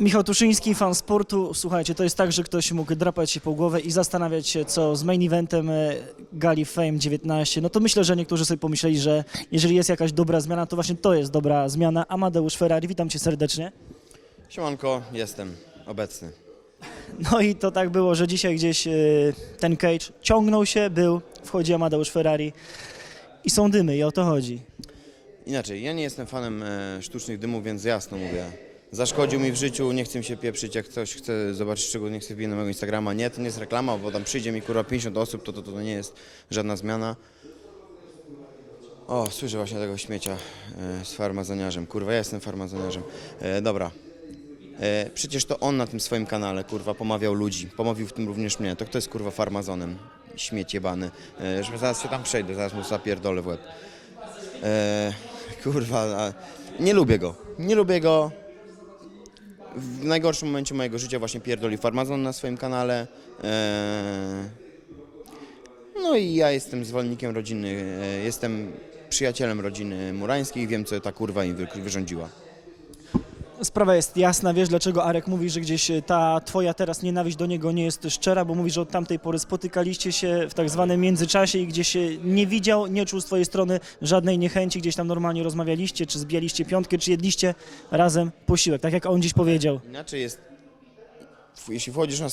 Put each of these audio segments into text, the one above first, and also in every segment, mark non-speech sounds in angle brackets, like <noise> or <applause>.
Michał Tuszyński, fan sportu. Słuchajcie, to jest tak, że ktoś mógł drapać się po głowę i zastanawiać się, co z main eventem e, Gali Fame 19. No to myślę, że niektórzy sobie pomyśleli, że jeżeli jest jakaś dobra zmiana, to właśnie to jest dobra zmiana. Amadeusz Ferrari, witam cię serdecznie. Siemanko, jestem obecny. <laughs> No i to tak było, że dzisiaj gdzieś e, ten cage ciągnął się, był, wchodzi Amadeusz Ferrari i są dymy i o to chodzi. Inaczej, ja nie jestem fanem e, sztucznych dymów, więc jasno mówię. Zaszkodził mi w życiu, nie chcę się pieprzyć, jak ktoś chce zobaczyć czego nie chce wbić na mojego Instagrama. Nie, to nie jest reklama, bo tam przyjdzie mi kurwa 50 osób, to to, to, nie jest żadna zmiana. O, słyszę właśnie tego śmiecia e, z farmazoniarzem. Kurwa, ja jestem farmazoniarzem. E, dobra. E, przecież to on na tym swoim kanale, kurwa, pomawiał ludzi. Pomówił w tym również mnie. To kto jest, kurwa, farmazonem? Śmieć jebany. E, zaraz się tam przejdę, zaraz mu zapierdolę w łeb. E, kurwa, a, nie lubię go. Nie lubię go. W najgorszym momencie mojego życia właśnie pierdoli farmazon na swoim kanale. E, no i ja jestem zwolennikiem rodziny, e, jestem przyjacielem rodziny Murańskiej, wiem co ta kurwa im wy- wyrządziła. Sprawa jest jasna, wiesz dlaczego Arek mówi, że gdzieś e, ta twoja teraz nienawiść do niego nie jest szczera, bo mówi, że od tamtej pory spotykaliście się w tak zwanym międzyczasie i gdzieś nie widział, nie czuł z twojej strony żadnej niechęci, gdzieś tam normalnie rozmawialiście, czy zbijaliście piątkę, czy jedliście razem posiłek, tak jak on dziś powiedział. Inaczej jest, jeśli wchodzisz na,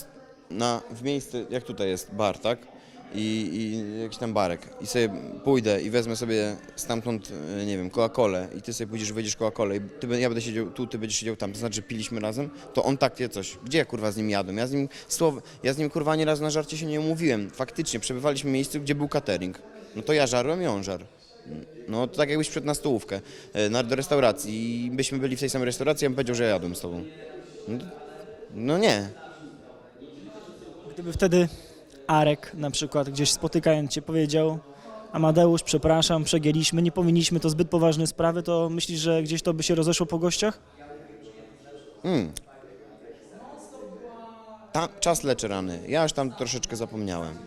na, w miejsce, jak tutaj jest bar, tak? I, I jakiś tam barek i sobie pójdę i wezmę sobie stamtąd, e, nie wiem, Coca-Colę i ty sobie pójdziesz, wyjdziesz Coca-Colę i ty, ja będę siedział tu, ty będziesz siedział tam, to znaczy, że piliśmy razem, to on tak wie coś. Gdzie ja kurwa z nim jadłem? Ja z nim słowo, ja z nim kurwa ani razu na żarcie się nie umówiłem. Faktycznie, przebywaliśmy w miejscu, gdzie był catering. No to ja żarłem i on żarł. No to tak jakbyś przed na stołówkę, e, na, do restauracji i byśmy byli w tej samej restauracji, ja bym powiedział, że ja jadłem z tobą. No, no nie. Gdyby wtedy Arek na przykład gdzieś spotykając cię powiedział Amadeusz, przepraszam, przegięliśmy, nie powinniśmy, to zbyt poważne sprawy, to myślisz, że gdzieś to by się rozeszło po gościach? Mm. Tam, czas leczy rany. Ja już tam troszeczkę zapomniałem.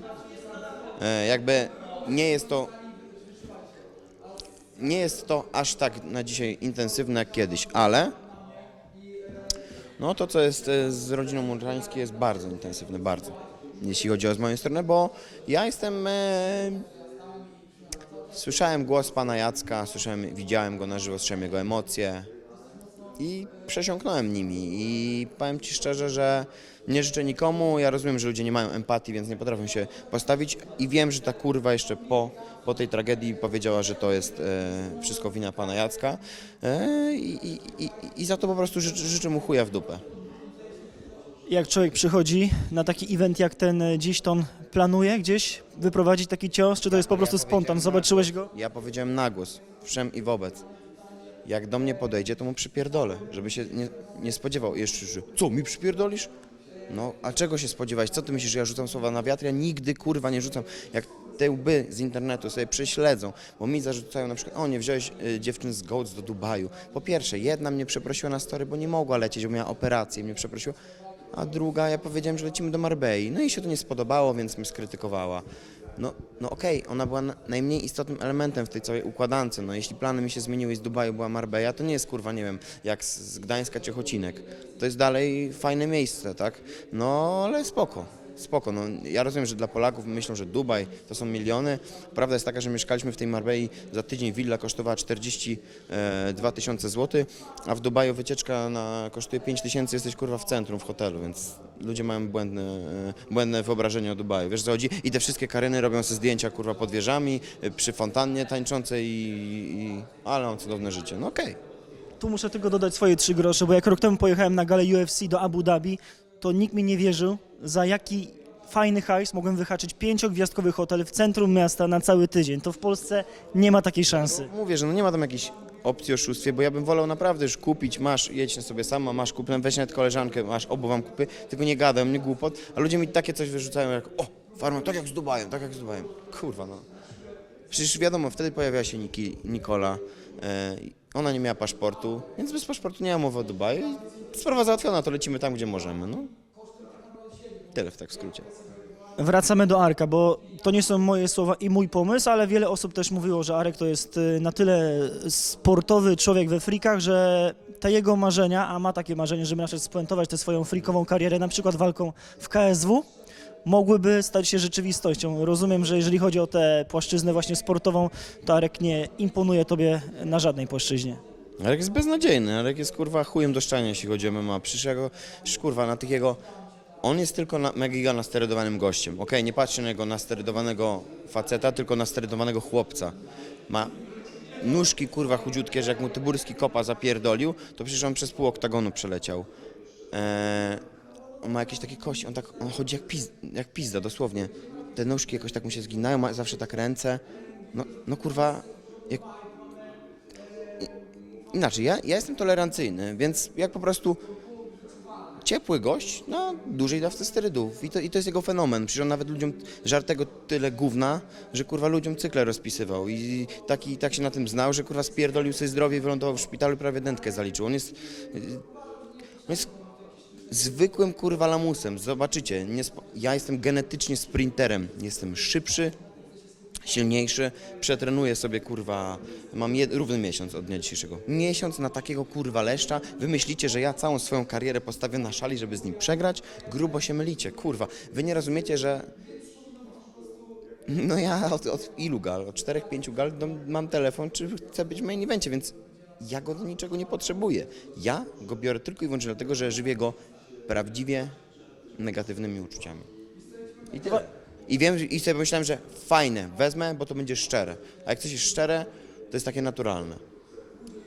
E, jakby nie jest to. Nie jest to aż tak na dzisiaj intensywne jak kiedyś, ale. No to, co jest e, z rodziną Murańskiej jest bardzo intensywne, bardzo. Jeśli chodzi o z mojej strony, bo ja jestem. E, słyszałem głos pana Jacka, słyszałem, widziałem go na żywo, słyszałem jego emocje i przesiąknąłem nimi i powiem Ci szczerze, że nie życzę nikomu, ja rozumiem, że ludzie nie mają empatii, więc nie potrafią się postawić i wiem, że ta kurwa jeszcze po, po tej tragedii powiedziała, że to jest e, wszystko wina pana Jacka e, i, i, i, i za to po prostu życzę, życzę mu chuja w dupę. Jak człowiek przychodzi na taki event jak ten e, dziś, to on planuje gdzieś wyprowadzić taki cios, czy to jest po prostu spontan? Zobaczyłeś go? Ja powiedziałem na głos, wszem i wobec. Jak do mnie podejdzie, to mu przypierdolę, żeby się nie, nie spodziewał jeszcze, że co, mi przypierdolisz? No, a czego się spodziewać? Co ty myślisz, że ja rzucam słowa na wiatr? Ja nigdy, kurwa, nie rzucam. Jak te łby z internetu sobie prześledzą, bo mi zarzucają na przykład, o nie, wziąłeś y, dziewczyn z Goats do Dubaju. Po pierwsze, jedna mnie przeprosiła na story, bo nie mogła lecieć, bo miała operację, mnie przeprosiła. A druga, ja powiedziałem, że lecimy do Marbei. No i się to nie spodobało, więc mnie skrytykowała. No, no okej, ona była na- najmniej istotnym elementem w tej całej układance. No jeśli plany mi się zmieniły i z Dubaju była Marbella, to nie jest kurwa, nie wiem, jak z, z Gdańska Ciechocinek. To jest dalej fajne miejsce, tak? No ale spoko. Spoko, no ja rozumiem, że dla Polaków myślą, że Dubaj to są miliony. Prawda jest taka, że mieszkaliśmy w tej Marbei, za tydzień willa kosztowała 42 tysiące złotych, a w Dubaju wycieczka na, kosztuje 5 tysięcy, jesteś kurwa w centrum, w hotelu, więc ludzie mają błędne, e, błędne wyobrażenie o Dubaju. Wiesz co chodzi? I te wszystkie karyny robią sobie zdjęcia kurwa pod wieżami, e, przy fontannie tańczącej i... i ale mam cudowne życie. No okej. Tu muszę tylko dodać swoje trzy grosze, bo jak rok temu pojechałem na galę UFC do Abu Dhabi, to nikt mi nie wierzył, za jaki fajny hajs mogłem wyhaczyć pięciogwiazdkowy hotel w centrum miasta na cały tydzień. To w Polsce nie ma takiej szansy. Mówię, że no nie ma tam jakiejś opcji oszustwie, bo ja bym wolał naprawdę już kupić, masz, jedź na sobie sama, masz kupię, weź nawet koleżankę, masz, obu wam kupy, tylko nie gadam, nie głupot, a ludzie mi takie coś wyrzucają jak, o, farma, tak jak z Dubajem, tak jak z Dubajem. Kurwa no. Przecież wiadomo, wtedy pojawiła się Niki, Nikola, e, ona nie miała paszportu, więc bez paszportu nie ma mowy o Dubaju sprawa załatwiona, to lecimy tam, gdzie możemy, no. Tyle w tak skrócie. Wracamy do Arka, bo to nie są moje słowa i mój pomysł, ale wiele osób też mówiło, że Arek to jest y, na tyle sportowy człowiek we frikach, że te jego marzenia, a ma takie marzenie, żeby przykład spuentować tę swoją frikową karierę, na przykład walką w KSW, mogłyby stać się rzeczywistością. Rozumiem, że jeżeli chodzi o tę płaszczyznę właśnie sportową, to Arek nie imponuje tobie na żadnej płaszczyźnie. Arek jest beznadziejny, Arek jest kurwa chujem do szczania, jeśli chodzi o MMA. Przecież kurwa na tych jego... On jest tylko na, mega nasterydowanym gościem. Okej, nie patrzcie na jego nasterydowanego faceta, tylko nasterydowanego chłopca. Ma nóżki kurwa chudziutkie, że jak mu Tyburski kopa zapierdolił, to przecież on przez pół oktagonu przeleciał. Eee, on ma jakieś takie kości, on tak, on chodzi jak, piz, jak pizda, dosłownie. Te nóżki jakoś tak mu się zginają, ma zawsze tak ręce. No, no kurwa, jak inaczej, ja, ja jestem tolerancyjny, więc jak po prostu ciepły gość na dużej dawce sterydów I to, i to jest jego fenomen. Przecież on nawet ludziom żar tego tyle gówna, że kurwa ludziom cykle rozpisywał i taki, tak się na tym znał, że kurwa spierdolił sobie zdrowie i wylądował w szpitalu i prawie dętkę zaliczył. On jest, yy, on jest zwykłym kurwa lamusem. Zobaczycie, ja jestem genetycznie sprinterem. Jestem szybszy, silniejszy, przetrenuję sobie kurwa, mam jed, równy miesiąc od dnia dzisiejszego. Miesiąc na takiego kurwa leszcza, wy myślicie, że ja całą swoją karierę postawię na szali, żeby z nim przegrać? Grubo się mylicie, kurwa. Wy nie rozumiecie, że no ja od, od ilu gal, od 4-5 gal no, mam telefon, czy chcę być w main evencie, więc ja go do niczego nie potrzebuję. Ja go biorę tylko i wyłącznie dlatego, że żywię go prawdziwie negatywnymi uczuciami. I tyle. I wiem, i sobie myślałem, że fajne, wezmę, bo to będzie szczere. A jak coś jest szczere, to jest takie naturalne.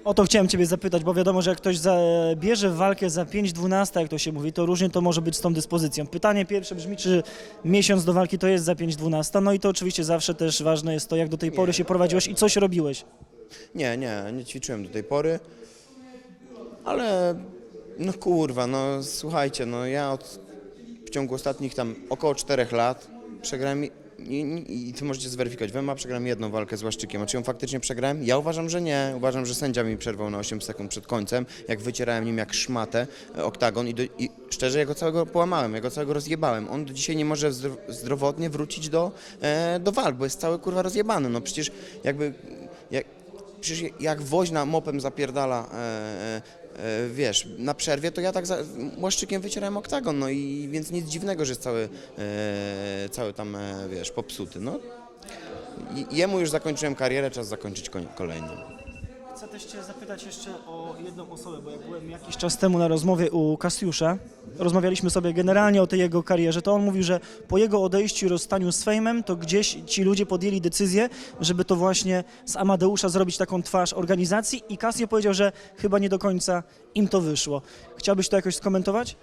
O to chciałem Ciebie zapytać, bo wiadomo, że jak ktoś zabierze walkę za 5-12, jak to się mówi, to różnie to może być z tą dyspozycją. Pytanie pierwsze brzmi, czy miesiąc do walki to jest za 5-12? No i to oczywiście zawsze też ważne jest to, jak do tej pory się prowadziłeś i coś robiłeś. Nie, nie, nie ćwiczyłem do tej pory, ale no kurwa, no słuchajcie, no ja od, w ciągu ostatnich tam około 4 lat przegrałem i, i, i to możecie zweryfikować, w MMA przegrałem jedną walkę z Łaszczykiem, a czy ją faktycznie przegrałem? Ja uważam, że nie, uważam, że sędzia mi przerwał na 8 sekund przed końcem, jak wycierałem nim jak szmatę e, oktagon i, do, i szczerze ja go całego połamałem, ja go całego rozjebałem, on do dzisiaj nie może zdro, zdrowotnie wrócić do, e, do walk, bo jest cały kurwa rozjebany, no przecież jakby... Jak, Przecież jak woźna mopem zapierdala, e, e, wiesz, na przerwie, to ja tak za, łaszczykiem wycierałem oktagon, no i więc nic dziwnego, że jest cały, e, cały tam, e, wiesz, popsuty, no. Jemu już zakończyłem karierę, czas zakończyć koń- kolejną. Chcę też Cię zapytać jeszcze o jedną osobę, bo jak byłem jakiś czas temu na rozmowie u Kasiusza, rozmawialiśmy sobie generalnie o tej jego karierze, to on mówił, że po jego odejściu i rozstaniu z Fejmem, to gdzieś ci ludzie podjęli decyzję, żeby to właśnie z Amadeusza zrobić taką twarz organizacji i Casio powiedział, że chyba nie do końca im to wyszło. Chciałbyś to jakoś skomentować?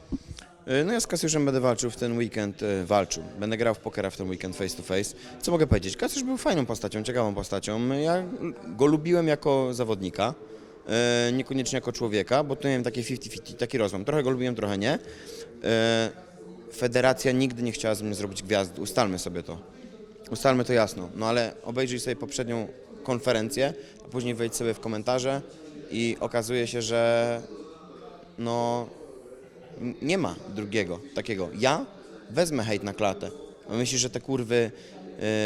E, No ja z Kasiuszem będę walczył w ten weekend, e, walczył. Będę grał w pokera w ten weekend face to face. Co mogę powiedzieć? Kasiusz był fajną postacią, ciekawą postacią. Ja go lubiłem jako zawodnika, e, niekoniecznie jako człowieka, bo tu miałem takie 50-50, taki rozłam. Trochę go lubiłem, trochę nie. Federacja nigdy nie chciała z mnie zrobić gwiazdy, ustalmy sobie to. Ustalmy to jasno. No ale obejrzyj sobie poprzednią konferencję, a później wejdź sobie w komentarze i okazuje się, że no Nie ma drugiego takiego. Ja wezmę hejt na klatę. A Myślisz, że te kurwy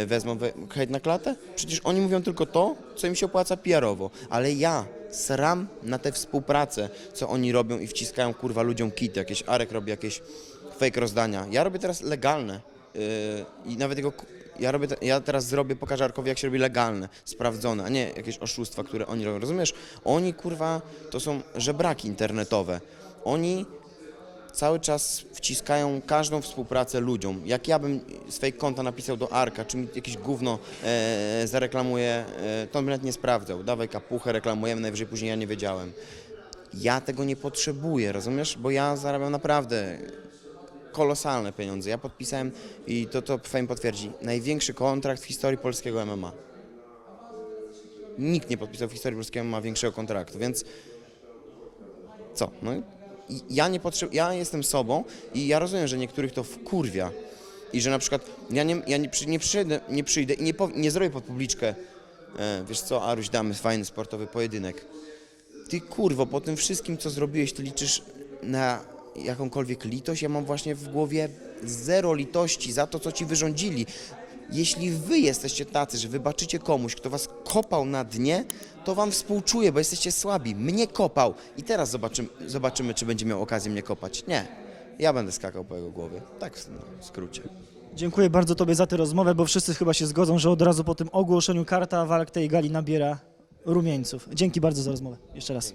y, wezmą we, hejt na klatę? Przecież oni mówią tylko to, co im się opłaca PR-owo. Ale ja sram na tę współpracę, co oni robią i wciskają kurwa ludziom kity. Jakieś Arek robi jakieś fake rozdania. Ja robię teraz legalne. y, I nawet jego... Ja, robię ja teraz zrobię, pokażę Arkowi, jak się robi legalne, sprawdzone, a nie jakieś oszustwa, które oni robią. Rozumiesz? Oni, kurwa, to są żebraki internetowe. Oni cały czas wciskają każdą współpracę ludziom. Jak ja bym fake konta napisał do Arka, czy mi jakieś gówno e, zareklamuje, e, to bym nawet nie sprawdzał. Dawaj kapuchę, reklamujemy, najwyżej później ja nie wiedziałem. Ja tego nie potrzebuję, rozumiesz? Bo ja zarabiam naprawdę kolosalne pieniądze. Ja podpisałem, i to, to Fame potwierdzi, największy kontrakt w historii polskiego MMA. Nikt nie podpisał w historii polskiego MMA większego kontraktu, więc co? No, ja nie potrzebuję, ja jestem sobą i ja rozumiem, że niektórych to wkurwia i że na przykład ja nie, ja nie, przy, nie, przyjdę, nie przyjdę i nie, nie zrobię pod publiczkę, e, wiesz co, Aruś, damy fajny sportowy pojedynek. Ty kurwo, po tym wszystkim, co zrobiłeś, ty liczysz na jakąkolwiek litość? Ja mam właśnie w głowie zero litości za to, co ci wyrządzili. Jeśli wy jesteście tacy, że wybaczycie komuś, kto was kopał na dnie, to wam współczuję, bo jesteście słabi. Mnie kopał i teraz zobaczymy, zobaczymy czy będzie miał okazję mnie kopać. Nie, ja będę skakał po jego głowie. Tak w w skrócie. Dziękuję bardzo Tobie za tę rozmowę, bo wszyscy chyba się zgodzą, że od razu po tym ogłoszeniu karta walk tej gali nabiera rumieńców. Dzięki bardzo za rozmowę. Jeszcze raz.